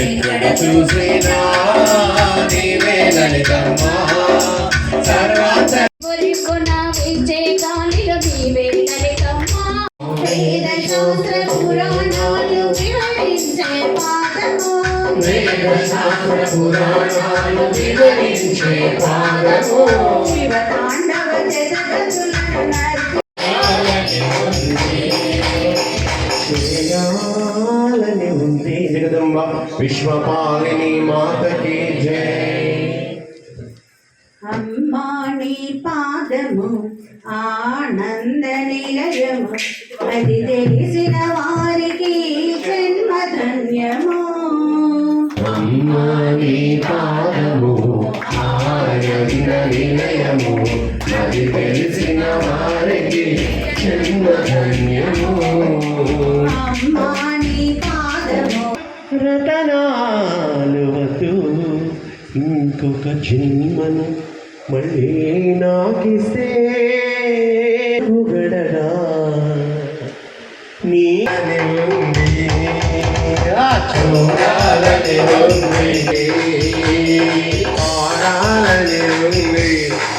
ఎక్కడ చూసినా నీవే లలితమ్మా సర్వాత పురాణాలు వివరించే పాదము. శివ తాండవ జగత చేయాలని ఉంది జగదంబ విశ్వపాలిని మాతకి జై అమ్మా నీ పాదము ఆనంద నిలయము అది తెలిసిన వారికి జన్మ ధన్యము అమ్మా నీ పాదము ఆనంద నిలయము రతనాలు వద్దు ఇంకొక జన్మను మళ్ళీ నాకిస్తే పొగడగా నీ చూడాలని ఉంది పాడాలని ఉంది.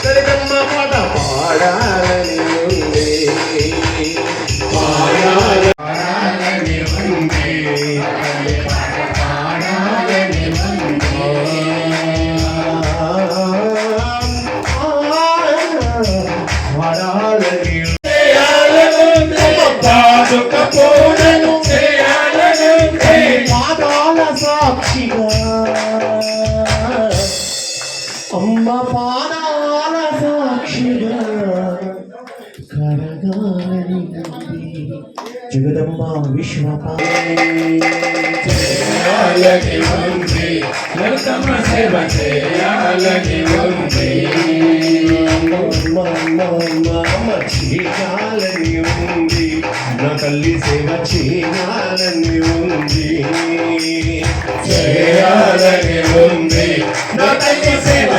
సరిగమ్మ పాట పాడాలని సాక్షిగా కరగాలని ఉంది. జగదంబ ఉంది లలితమ్మ సేవ చేయాలని ఉంది చేయాలని ఉంది నా తల్లి సేవ చేయాలని ఉంది చేయాలని ఉంది నా తల్లి సేవ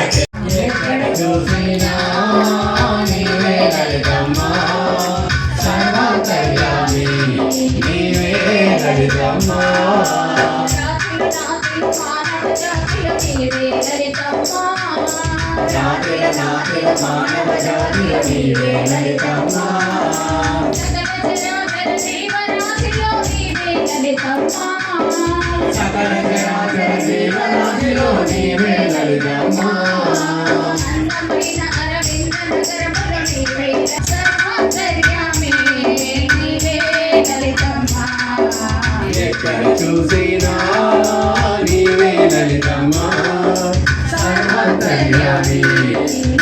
జాతిల జాతిల మానవ జాతి నీవే లలితమ్మ సకల చరాచర జీవరాశిలో నీవే ఎక్కడ చూసినా నీవే లలితమ్మ. సర్వాంతర్యామి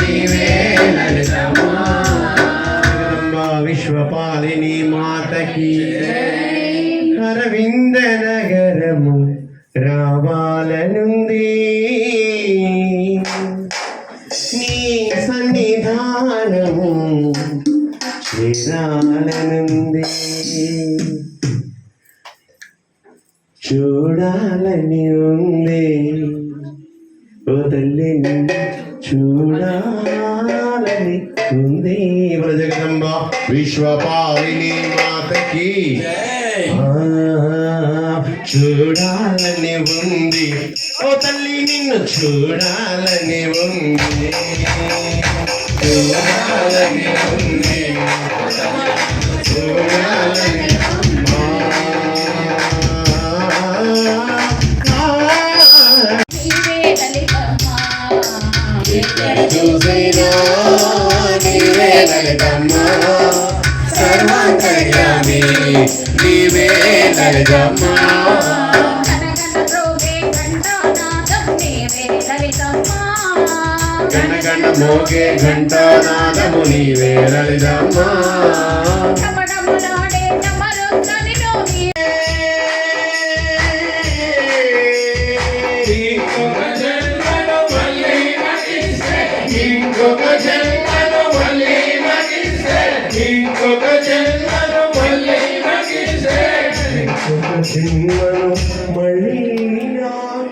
నీవే లలితమ్మ. విశ్వపాలిని మాతకి అరవింద నగరము రావాలనుంది. నీ సన్నిధానము శ్రీరాలనుంది చూడాలని ఉంది. ఓ తల్లి నిన్ను చూడాలని ఉంది. జగదంబ విశ్వపాలిని మాతకి. చూడాలని ఉంది. ఓ తల్లి నిన్ను చూడాలని ఉంది. చూడాలని ఉంది. చూడాలని నీవే సర్వ కళ్యాణి నీవే లలితమ్మ గణగణ గణ మోగే ఘంటానాదము నీవే లలితమ్మ Senhor